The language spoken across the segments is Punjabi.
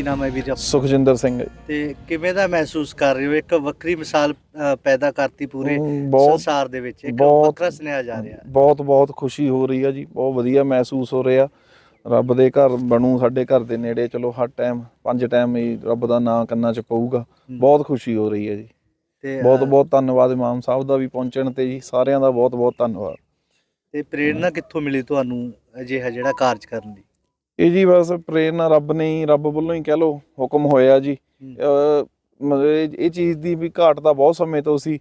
ਕੀ ਨਾਮ ਹੈ ਵੀਰ ਜੀ? ਸੁਖਜਿੰਦਰ ਸਿੰਘ। ਤੇ ਕਿਵੇਂ ਦਾ ਮਹਿਸੂਸ ਕਰ ਰਹੇ ਹੋ? ਇੱਕ ਵੱਖਰੀ ਮਿਸਾਲ ਪੈਦਾ ਕਰਤੀ ਪੂਰੇ ਹਮ, ਬਹੁਤ ਸੰਸਾਰ ਦੇ ਵਿੱਚ। ਇੱਕ ਬਹੁਤ- ਵੱਖਰਾ ਸੁਨੇਹਾ ਜਾ ਰਿਹਾ। ਬਹੁਤ ਬਹੁਤ ਖੁਸ਼ੀ ਹੋ ਰਹੀ ਆ ਜੀ। ਬਹੁਤ ਵਧੀਆ ਮਹਿਸੂਸ ਹੋ ਰਿਹਾ। ਰੱਬ ਦੇ ਘਰ ਬਣੂ ਸਾਡੇ ਘਰ ਦੇ ਨੇੜੇ। ਚਲੋ ਹਰ ਟਾਈਮ ਪੰਜ ਟਾਈਮ ਹੀ ਰੱਬ ਦਾ ਨਾਮ ਕੰਨਾਂ 'ਚ ਪਊਗਾ। ਬਹੁਤ ਖੁਸ਼ੀ ਹੋ ਰਹੀ ਹੈ ਜੀ। ਤੇ ਬਹੁਤ ਬਹੁਤ ਧੰਨਵਾਦ ਇਮਾਮ ਸਾਹਿਬ ਦਾ ਵੀ ਪਹੁੰਚਣ ਤੇ ਜੀ। ਸਾਰਿਆਂ ਦਾ ਬਹੁਤ ਬਹੁਤ ਧੰਨਵਾਦ। ਤੇ ਪ੍ਰੇਰਣਾ ਕਿੱਥੋਂ ਮਿਲੀ ਤੁਹਾਨੂੰ ਅਜਿਹਾ ਜਿਹੜਾ ਕਾਰਜ ਕਰਨ ਦੀ? ਇਹ ਜੀ ਬਸ ਪ੍ਰੇਰਨਾ ਰੱਬ ਨੇ ਹੀ ਰੱਬ ਵੱਲੋਂ ਹੀ ਕਹਿ ਲੋ ਹੁਕਮ ਹੋਇਆ ਜੀ। ਮਤਲਬ ਇਹ ਇਹ ਚੀਜ਼ ਦੀ ਵੀ ਘਾਟ ਤਾਂ ਬਹੁਤ ਸਮੇਂ ਤੋਂ ਸੀ।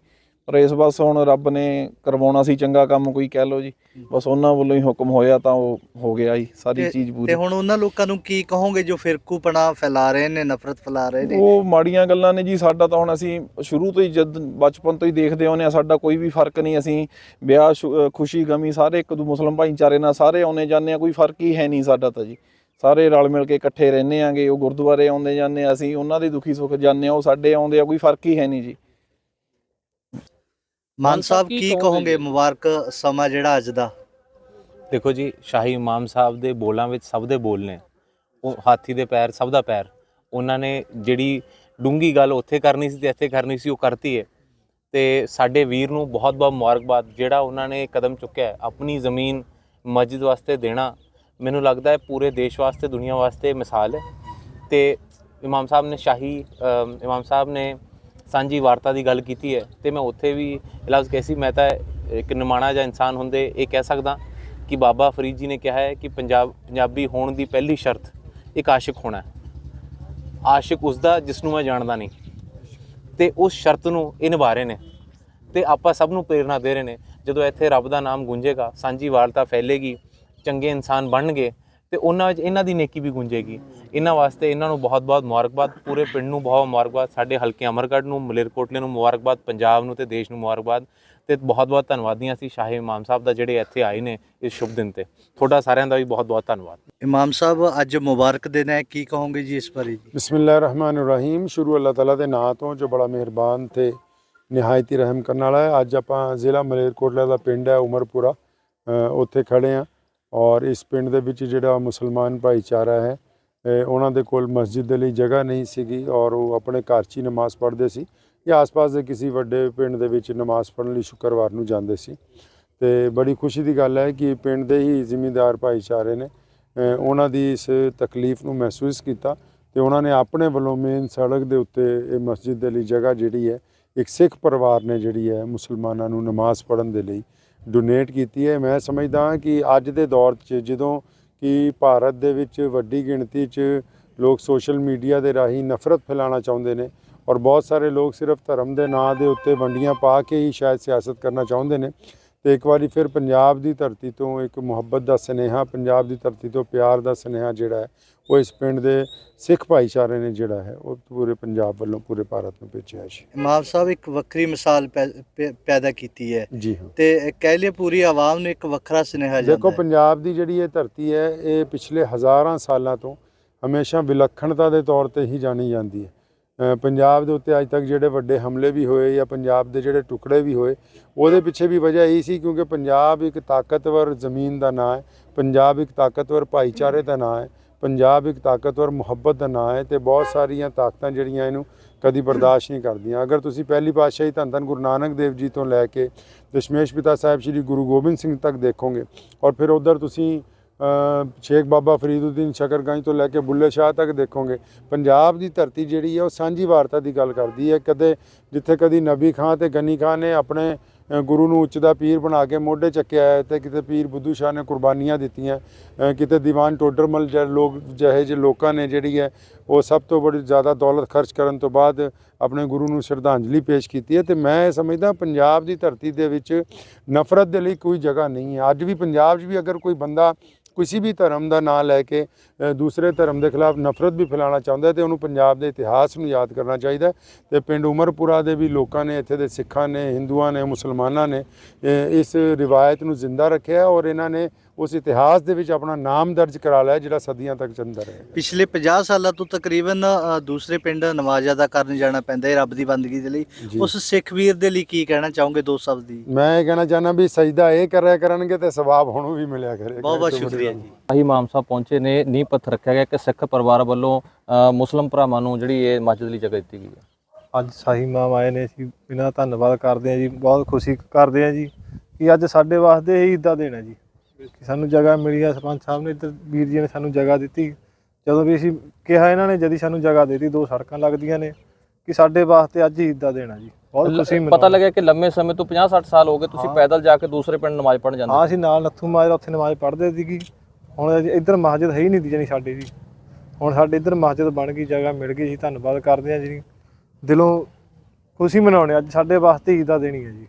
ਪਰ ਇਸ ਬਸ ਹੁਣ ਰੱਬ ਨੇ ਕਰਵਾਉਣਾ ਸੀ ਚੰਗਾ ਕੰਮ ਕੋਈ ਕਹਿ ਲੋ ਜੀ। ਬਸ ਉਹਨਾਂ ਵੱਲੋਂ ਹੀ ਹੁਕਮ ਹੋਇਆ ਤਾਂ ਉਹ ਹੋ ਗਿਆ ਜੀ ਸਾਰੀ ਚੀਜ਼ ਪੂਰੀ। ਤੇ ਹੁਣ ਉਹਨਾਂ ਲੋਕਾਂ ਨੂੰ ਕੀ ਕਹੋਗੇ ਜੋ ਫਿਰਕੂਪਣਾ ਫੈਲਾ ਰਹੇ ਨੇ ਨਫ਼ਰਤ ਫੈਲਾ ਰਹੇ ਨੇ? ਉਹ ਮਾੜੀਆਂ ਗੱਲਾਂ ਨੇ ਜੀ ਸਾਡਾ ਤਾਂ ਹੁਣ ਅਸੀਂ ਸ਼ੁਰੂ ਤੋਂ ਹੀ ਜਦ ਬਚਪਨ ਤੋਂ ਹੀ ਦੇਖਦੇ ਆਉਂਦੇ ਆ ਸਾਡਾ ਕੋਈ ਵੀ ਫ਼ਰਕ ਨਹੀਂ ਅਸੀਂ ਵਿਆਹ ਖੁਸ਼ੀ ਗਮੀ ਸਾਰੇ ਇੱਕ ਦੂ ਮੁਸਲਮ ਭਾਈਚਾਰੇ ਨਾਲ ਸਾਰੇ ਆਉਨੇ ਜਾਂਦੇ ਆ ਕੋਈ ਫ਼ਰਕ ਹੀ ਹੈ ਨਹੀਂ ਸਾਡਾ ਤਾਂ ਜੀ। ਸਾਰੇ ਰਲ ਮਿਲ ਕੇ ਇਕੱਠੇ ਰਹਿੰਦੇ ਆਂਗੇ ਉਹ ਗੁਰਦੁਆਰੇ ਆਉਂਦੇ ਜਾਂਦੇ ਆ ਅਸੀਂ ਉਹਨਾਂ ਦੇ ਦੁਖੀ ਸੁੱਖ ਜਾਂਦੇ ਆ ਉਹ ਸਾਡੇ ਆਉਂਦੇ ਆ ਕੋਈ ਫ਼ਰਕ ਹੀ ਹੈ ਨਹੀਂ ਜੀ। ਮਾਨ ਸਾਹਿਬ ਕੀ ਕਹੋਗੇ? ਮੁਬਾਰਕ ਸਮਾਂ ਜਿਹੜਾ ਅੱਜ ਦਾ? ਦੇਖੋ ਜੀ ਸ਼ਾਹੀ ਇਮਾਮ ਸਾਹਿਬ ਦੇ ਬੋਲਾਂ ਵਿੱਚ ਸਭ ਦੇ ਬੋਲ ਨੇ। ਉਹ ਹਾਥੀ ਦੇ ਪੈਰ ਸਭ ਦਾ ਪੈਰ। ਉਹਨਾਂ ਨੇ ਜਿਹੜੀ ਡੂੰਗੀ ਗੱਲ ਉੱਥੇ ਕਰਨੀ ਸੀ ਤੇ ਇੱਥੇ ਕਰਨੀ ਸੀ ਉਹ ਕਰਤੀ ਹੈ ਤੇ ਸਾਡੇ ਵੀਰ ਨੂੰ ਬਹੁਤ ਬਹੁਤ ਮੁਬਾਰਕਬਾਦ ਜਿਹੜਾ ਉਹਨਾਂ ਨੇ ਕਦਮ ਚੁੱਕਿਆ ਹੈ, ਆਪਣੀ ਜ਼ਮੀਨ ਮਸਜਿਦ ਵਾਸਤੇ ਦੇਣਾ ਮੈਨੂੰ ਲੱਗਦਾ ਹੈ ਪੂਰੇ ਦੇਸ਼ ਵਾਸਤੇ ਦੁਨੀਆ ਵਾਸਤੇ ਮਿਸਾਲ ਹੈ। ਤੇ ਇਮਾਮ ਸਾਹਿਬ ਨੇ ਸ਼ਾਹੀ ਇਮਾਮ ਸਾਹਿਬ ਨੇ ਸਾਂਝੀ ਵਾਰਤਾ ਦੀ ਗੱਲ ਕੀਤੀ ਹੈ ਤੇ ਮੈਂ ਉੱਥੇ ਵੀ ਲਫ਼ਜ਼ ਕਹੀ ਸੀ, ਮੈਂ ਤਾਂ ਇੱਕ ਨਿਮਾਣਾ ਜਿਹਾ ਇਨਸਾਨ ਹੁੰਦੇ ਇਹ ਕਹਿ ਸਕਦਾ ਕਿ ਬਾਬਾ ਫਰੀਦ ਜੀ ਨੇ ਕਿਹਾ ਹੈ ਕਿ ਪੰਜਾਬ, ਪੰਜਾਬੀ ਹੋਣ ਦੀ ਪਹਿਲੀ ਸ਼ਰਤ ਇੱਕ ਆਸ਼ਿਕ ਹੋਣਾ ਹੈ। ਆਸ਼ਿਕ ਉਸ ਦਾ ਜਿਸ ਨੂੰ ਮੈਂ ਜਾਣਦਾ ਨਹੀਂ। ਤੇ ਉਸ ਸ਼ਰਤ ਨੂੰ ਇਹ ਨਿਭਾ ਰਹੇ ਨੇ ਤੇ ਆਪਾਂ ਸਭ ਨੂੰ ਪ੍ਰੇਰਣਾ ਦੇ ਰਹੇ ਨੇ। ਜਦੋਂ ਇੱਥੇ ਰੱਬ ਦਾ ਨਾਮ ਗੂੰਜੇਗਾ, ਸਾਂਝੀ ਵਾਰਤਾ ਫੈਲੇਗੀ, ਚੰਗੇ ਇਨਸਾਨ ਬਣਨਗੇ ਤੇ ਉਹਨਾਂ ਵਿੱਚ ਇਹਨਾਂ ਦੀ ਨੇਕੀ ਵੀ ਗੂੰਜੇਗੀ। ਇਹਨਾਂ ਵਾਸਤੇ ਇਹਨਾਂ ਨੂੰ ਬਹੁਤ-ਬਹੁਤ ਮੁਬਾਰਕਬਾਦ। ਪੂਰੇ ਪਿੰਡ ਨੂੰ ਬਹੁਤ ਮੁਬਾਰਕਬਾਦ। ਸਾਡੇ ਹਲਕੇ ਅਮਰਗੜ੍ਹ ਨੂੰ ਮਲੇਰਕੋਟਲੇ ਨੂੰ ਮੁਬਾਰਕਬਾਦ। ਪੰਜਾਬ ਨੂੰ ਤੇ ਦੇਸ਼ ਨੂੰ ਮੁਬਾਰਕਬਾਦ। ਤੇ ਬਹੁਤ-ਬਹੁਤ ਧੰਨਵਾਦੀਆਂ ਸੀ ਸ਼ਾਹੀ ਇਮਾਮ ਸਾਹਿਬ ਦਾ ਜਿਹੜੇ ਇੱਥੇ ਆਏ ਨੇ ਇਸ ਸ਼ੁਭ ਦਿਨ ਤੇ। ਤੁਹਾਡਾ ਸਾਰਿਆਂ ਦਾ ਵੀ ਬਹੁਤ-ਬਹੁਤ ਧੰਨਵਾਦ। ਇਮਾਮ ਸਾਹਿਬ ਅੱਜ ਮੁਬਾਰਕ ਦਿਨ ਹੈ। ਕੀ ਕਹੋਗੇ ਜੀ ਇਸ ਬਾਰੇ ਜੀ? ਬਿਸਮਿਲ੍ਲਾਹਿਰਰਹਿਮਾਨਿਰਰਹੀਮ। ਸ਼ੁਰੂ ਅੱਲਾਹ ਤਾਲਾ ਦੇ ਨਾਂ ਤੋਂ ਜੋ ਬੜਾ ਮਿਹਰਬਾਨ ਤੇ ਨਿਹਾਇਤੀ ਰਹਿਮ ਕਰਨ ਵਾਲਾ ਹੈ। ਅੱਜ ਆਪਾਂ ਜ਼ਿਲ੍ਹਾ ਮਲੇਰਕੋਟਲਾ ਦਾ ਪਿੰਡ ਹੈ ਉਮਰਪੁਰਾ। ਉੱਥੇ ਖੜੇ ਆ ਔਰ ਇਸ ਪਿੰਡ ਦੇ ਵਿੱਚ ਜਿਹੜਾ ਮੁਸਲਮਾਨ ਭਾਈਚਾਰਾ ਹੈ ਉਹਨਾਂ ਦੇ ਕੋਲ ਮਸਜਿਦ ਦੇ ਲਈ ਜਗ੍ਹਾ ਨਹੀਂ ਸੀਗੀ ਔਰ ਉਹ ਆਪਣੇ ਘਰ 'ਚ ਹੀ ਨਮਾਜ਼ ਪੜ੍ਹਦੇ ਸੀ ਜਾਂ ਆਸ-ਪਾਸ ਦੇ ਕਿਸੇ ਵੱਡੇ ਪਿੰਡ ਦੇ ਵਿੱਚ ਨਮਾਜ਼ ਪੜ੍ਹਨ ਲਈ ਸ਼ੁੱਕਰਵਾਰ ਨੂੰ ਜਾਂਦੇ ਸੀ। ਤੇ ਬੜੀ ਖੁਸ਼ੀ ਦੀ ਗੱਲ ਹੈ ਕਿ ਪਿੰਡ ਦੇ ਹੀ ਜ਼ਿਮੀਂਦਾਰ ਭਾਈਚਾਰੇ ਨੇ ਉਹਨਾਂ ਦੀ ਇਸ ਤਕਲੀਫ ਨੂੰ ਮਹਿਸੂਸ ਕੀਤਾ ਤੇ ਉਹਨਾਂ ਨੇ ਆਪਣੇ ਵੱਲੋਂ ਮੇਨ ਸੜਕ ਦੇ ਉੱਤੇ ਇਹ ਮਸਜਿਦ ਦੇ ਲਈ ਜਗ੍ਹਾ ਜਿਹੜੀ ਹੈ, ਇੱਕ ਸਿੱਖ ਪਰਿਵਾਰ ਨੇ ਜਿਹੜੀ ਹੈ ਮੁਸਲਮਾਨਾਂ ਨੂੰ ਨਮਾਜ਼ ਪੜ੍ਹਨ ਦੇ ਲਈ ਡੋਨੇਟ ਕੀਤੀ ਹੈ। ਮੈਂ ਸਮਝਦਾ ਕਿ ਅੱਜ ਦੇ ਦੌਰ 'ਚ ਜਦੋਂ ਕਿ ਭਾਰਤ ਦੇ ਵਿੱਚ ਵੱਡੀ ਗਿਣਤੀ 'ਚ ਲੋਕ ਸੋਸ਼ਲ ਮੀਡੀਆ ਦੇ ਰਾਹੀਂ ਨਫ਼ਰਤ ਫੈਲਾਉਣਾ ਚਾਹੁੰਦੇ ਨੇ ਔਰ ਬਹੁਤ ਸਾਰੇ ਲੋਕ ਸਿਰਫ ਧਰਮ ਦੇ ਨਾਂ ਦੇ ਉੱਤੇ ਵੰਡੀਆਂ ਪਾ ਕੇ ਹੀ ਸ਼ਾਇਦ ਸਿਆਸਤ ਕਰਨਾ ਚਾਹੁੰਦੇ ਨੇ ਤੇ ਇੱਕ ਵਾਰੀ ਫਿਰ ਪੰਜਾਬ ਦੀ ਧਰਤੀ ਤੋਂ ਇੱਕ ਮੁਹੱਬਤ ਦਾ ਸਨੇਹਾ ਪੰਜਾਬ ਦੀ ਧਰਤੀ ਤੋਂ ਪਿਆਰ ਦਾ ਸਨੇਹਾ ਜਿਹੜਾ ਹੈ ਉਹ ਇਸ ਪਿੰਡ ਦੇ ਸਿੱਖ ਭਾਈਚਾਰੇ ਨੇ ਜਿਹੜਾ ਹੈ ਉਹ ਪੂਰੇ ਪੰਜਾਬ ਵੱਲੋਂ ਪੂਰੇ ਭਾਰਤ ਨੂੰ ਭੇਜਿਆ ਜੀ। ਇਮਾਮ ਸਾਹਿਬ ਇੱਕ ਵੱਖਰੀ ਮਿਸਾਲ ਪੈਦਾ ਕੀਤੀ ਹੈ। ਜੀ ਹਾਂ। ਤੇ ਕਹਿ ਲਈ ਪੂਰੀ ਆਵਾਮ ਨੂੰ ਇੱਕ ਵੱਖਰਾ ਸੁਨੇਹਾ ਜਾਂਦਾ ਦੇਖੋ ਪੰਜਾਬ ਦੀ ਜਿਹੜੀ ਇਹ ਧਰਤੀ ਹੈ ਇਹ ਪਿਛਲੇ ਹਜ਼ਾਰਾਂ ਸਾਲਾਂ ਤੋਂ ਹਮੇਸ਼ਾ ਵਿਲੱਖਣਤਾ ਦੇ ਤੌਰ ਤੇ ਹੀ ਜਾਣੀ ਜਾਂਦੀ ਹੈ। ਪੰਜਾਬ ਦੇ ਉੱਤੇ ਅੱਜ ਤੱਕ ਜਿਹੜੇ ਵੱਡੇ ਹਮਲੇ ਵੀ ਹੋਏ ਜਾਂ ਪੰਜਾਬ ਦੇ ਜਿਹੜੇ ਟੁਕੜੇ ਵੀ ਹੋਏ, ਉਹਦੇ ਪਿੱਛੇ ਵੀ ਵਜ੍ਹਾ ਇਹ ਸੀ ਕਿਉਂਕਿ ਪੰਜਾਬ ਇੱਕ ਤਾਕਤਵਰ ਜ਼ਮੀਨ ਦਾ ਨਾਂ ਹੈ, ਪੰਜਾਬ ਇੱਕ ਤਾਕਤਵਰ ਭਾਈਚਾਰੇ ਦਾ ਨਾਂ ਹੈ, ਪੰਜਾਬ ਇੱਕ ਤਾਕਤਵਰ ਮੁਹੱਬਤ ਦਾ ਨਾਂ ਹੈ ਤੇ ਬਹੁਤ ਸਾਰੀਆਂ ਤਾਕਤਾਂ ਜਿਹੜੀਆਂ ਇਹਨੂੰ ਕਦੀ ਬਰਦਾਸ਼ਤ ਨਹੀਂ ਕਰਦੀਆਂ। ਅਗਰ ਤੁਸੀਂ ਪਹਿਲੀ ਪਾਤਸ਼ਾਹੀ ਧੰਨ ਧੰਨ ਗੁਰੂ ਨਾਨਕ ਦੇਵ ਜੀ ਤੋਂ ਲੈ ਕੇ ਦਸ਼ਮੇਸ਼ ਪਿਤਾ ਸਾਹਿਬ ਸ੍ਰੀ ਗੁਰੂ ਗੋਬਿੰਦ ਸਿੰਘ ਤੱਕ ਦੇਖੋਗੇ ਔਰ ਫਿਰ ਉਧਰ ਤੁਸੀਂ ਸ਼ੇਖ ਬਾਬਾ ਫਰੀਦੁੱਦੀਨ ਸ਼ਕਰਗੰਜ ਤੋਂ ਲੈ ਕੇ ਬੁੱਲੇ ਸ਼ਾਹ ਤੱਕ ਦੇਖੋਗੇ। ਪੰਜਾਬ ਦੀ ਧਰਤੀ ਜਿਹੜੀ ਹੈ ਉਹ ਸਾਂਝੀ ਵਾਰਤਾ ਦੀ ਗੱਲ ਕਰਦੀ ਹੈ। ਕਦੇ ਜਿੱਥੇ ਕਦੀ ਨਬੀ ਖਾਂ ਤੇ ਗਨੀ ਖਾਂ ਨੇ ਆਪਣੇ ਗੁਰੂ ਨੂੰ ਉੱਚ ਦਾ ਪੀਰ ਬਣਾ ਕੇ ਮੋਢੇ ਚੱਕਿਆ ਹੈ ਤੇ ਕਿਤੇ ਪੀਰ ਬੁੱਧੂ ਸ਼ਾਹ ਨੇ ਕੁਰਬਾਨੀਆਂ ਦਿੱਤੀਆਂ ਕਿਤੇ ਦੀਵਾਨ ਟੋਡਰਮਲ ਜਿਹੇ ਲੋਕ ਜਿਹੇ ਜਿਹੇ ਲੋਕਾਂ ਨੇ ਜਿਹੜੀ ਹੈ, ਉਹ ਸਭ ਤੋਂ ਬੜੀ ਜ਼ਿਆਦਾ ਦੌਲਤ ਖਰਚ ਕਰਨ ਤੋਂ ਬਾਅਦ ਆਪਣੇ ਗੁਰੂ ਨੂੰ ਸ਼ਰਧਾਂਜਲੀ ਪੇਸ਼ ਕੀਤੀ ਹੈ ਤੇ ਮੈਂ ਇਹ ਸਮਝਦਾ ਪੰਜਾਬ ਦੀ ਧਰਤੀ ਦੇ ਵਿੱਚ ਨਫ਼ਰਤ ਦੇ ਲਈ ਕੋਈ ਜਗ੍ਹਾ ਨਹੀਂ ਹੈ। ਅੱਜ ਵੀ ਪੰਜਾਬ 'ਚ ਵੀ ਅਗਰ ਕੋਈ ਬੰਦਾ ਕਿਸੇ ਵੀ ਧਰਮ ਦਾ ਨਾਂ ਲੈ ਕੇ ਦੂਸਰੇ ਧਰਮ ਦੇ ਖਿਲਾਫ ਨਫ਼ਰਤ ਵੀ ਫੈਲਾਉਣਾ ਚਾਹੁੰਦਾ ਹੈ ਤੇ ਉਹਨੂੰ ਪੰਜਾਬ ਦੇ ਇਤਿਹਾਸ ਨੂੰ ਯਾਦ ਕਰਨਾ ਚਾਹੀਦਾ ਹੈ ਤੇ ਪਿੰਡ ਉਮਰਪੁਰਾ ਦੇ ਵੀ ਲੋਕਾਂ ਨੇ ਇੱਥੇ ਦੇ ਸਿੱਖਾਂ ਨੇ ਹਿੰਦੂਆਂ ਨੇ ਮੁਸਲਮਾਨਾਂ ਨੇ ਇਸ ਰਿਵਾਇਤ ਨੂੰ ਜ਼ਿੰਦਾ ਰੱਖਿਆ ਔਰ ਇਹਨਾਂ ਨੇ ਉਸ ਇਤਿਹਾਸ ਦੇ ਵਿੱਚ ਆਪਣਾ ਨਾਮ ਦਰਜ ਕਰਾ ਲਿਆ ਜਿਹੜਾ ਸਦੀਆਂ ਤੱਕ ਚੱਲਦਾ ਰਹੇ। ਪਿਛਲੇ 50 ਸਾਲਾਂ ਤੋਂ ਤਕਰੀਬਨ ਦੂਸਰੇ ਪਿੰਡ ਨਮਾਜ਼ ਅਦਾ ਕਰਨ ਜਾਣਾ ਪੈਂਦਾ ਹੈ ਰੱਬ ਦੀ ਬੰਦਗੀ ਦੇ ਲਈ। ਉਸ ਸਿੱਖ ਵੀਰ ਦੇ ਲਈ ਕੀ ਕਹਿਣਾ ਚਾਹੋਗੇ ਦੋ ਸ਼ਬਦ ਦੀ? ਮੈਂ ਇਹ ਕਹਿਣਾ ਚਾਹੁੰਦਾ ਵੀ ਸਜਦਾ ਇਹ ਕਰਿਆ ਕਰਨਗੇ ਤੇ ਸਵਾਬ ਹੁਣ ਵੀ ਮਿਲਿਆ ਕਰੇਗਾ ਬਹੁਤ ਬਹੁਤ ਸ਼ੁਕਰੀਆ ਜੀ। ਆਹੀ ਇਮਾਮ ਸਾਹਿਬ ਪਹੁੰਚੇ ਨੇ ਨੀਂਹ ਪੱਥਰ ਰੱਖਿਆ ਗਿਆ ਕਿ ਸਿੱਖ ਪਰਿਵਾਰ ਵੱਲੋਂ ਮੁਸਲਿਮ ਭਰਾਵਾਂ ਨੂੰ ਜਿਹੜੀ ਇਹ ਮਸਜਿਦ ਲਈ ਜਗ੍ਹਾ ਦਿੱਤੀ ਗਈ ਹੈ। ਅੱਜ ਸਾਹੀ ਮਾਮ ਆਏ ਨੇ ਅਸੀਂ ਇਹਨਾਂ ਦਾ ਧੰਨਵਾਦ ਕਰਦੇ ਹਾਂ ਜੀ। ਬਹੁਤ ਖੁਸ਼ੀ ਕਰਦੇ ਹਾਂ ਜੀ ਕਿ ਅੱਜ ਸਾਡੇ ਵਾਸਤੇ ਇਹ ਇੱਦਾਂ ਦੇਣਾ ਜੀ। ਕਿ ਸਾਨੂੰ ਜਗ੍ਹਾ ਮਿਲੀ ਆ ਸਰਪੰਚ ਸਾਹਿਬ ਨੇ ਇੱਧਰ ਵੀਰ ਜੀ ਨੇ ਸਾਨੂੰ ਜਗ੍ਹਾ ਦਿੱਤੀ। ਜਦੋਂ ਵੀ ਅਸੀਂ ਕਿਹਾ ਇਹਨਾਂ ਨੇ ਜਦੀ ਸਾਨੂੰ ਜਗ੍ਹਾ ਦੇ ਦਿੱਤੀ। ਦੋ ਸੜਕਾਂ ਲੱਗਦੀਆਂ ਨੇ ਕਿ ਸਾਡੇ ਵਾਸਤੇ ਅੱਜ ਹੀ ਇੱਦਾਂ ਦੇਣਾ ਜੀ। ਬਹੁਤ ਖੁਸ਼ੀ ਮਿਲੀ ਪਤਾ ਲੱਗਿਆ ਕਿ ਲੰਮੇ ਸਮੇਂ ਤੋਂ 50 60 ਸਾਲ ਹੋ ਗਏ। ਤੁਸੀਂ ਹਾਂ। ਪੈਦਲ ਜਾ ਕੇ ਦੂਸਰੇ ਪਿੰਡ ਨਮਾਜ਼ ਪੜ੍ਹਨ ਜਾਂਦੇ ਹਾਂ ਅਸੀਂ ਨਾਲ ਨੱਥੂ ਮਾਜਰਾ ਉੱਥੇ ਨਮਾਜ਼ ਪੜ੍ਹਦੇ ਸੀਗੀ। ਹੁਣ ਇੱਧਰ ਮਸਜਿਦ ਹੈ ਹੀ ਨਹੀਂ ਦੀ ਜਾਣੀ ਸਾਡੇ ਜੀ। ਹੁਣ ਸਾਡੇ ਇੱਧਰ ਮਸਜਿਦ ਬਣ ਗਈ ਜਗ੍ਹਾ ਮਿਲ ਗਈ। ਅਸੀਂ ਧੰਨਵਾਦ ਕਰਦੇ ਹਾਂ ਜੀ। ਦਿਲੋਂ ਖੁਸ਼ੀ ਮਨਾਉਣੇ ਅੱਜ ਸਾਡੇ ਵਾਸਤੇ ਈਦਾਂ ਦਿਨ ਹੀ ਹੈ ਜੀ।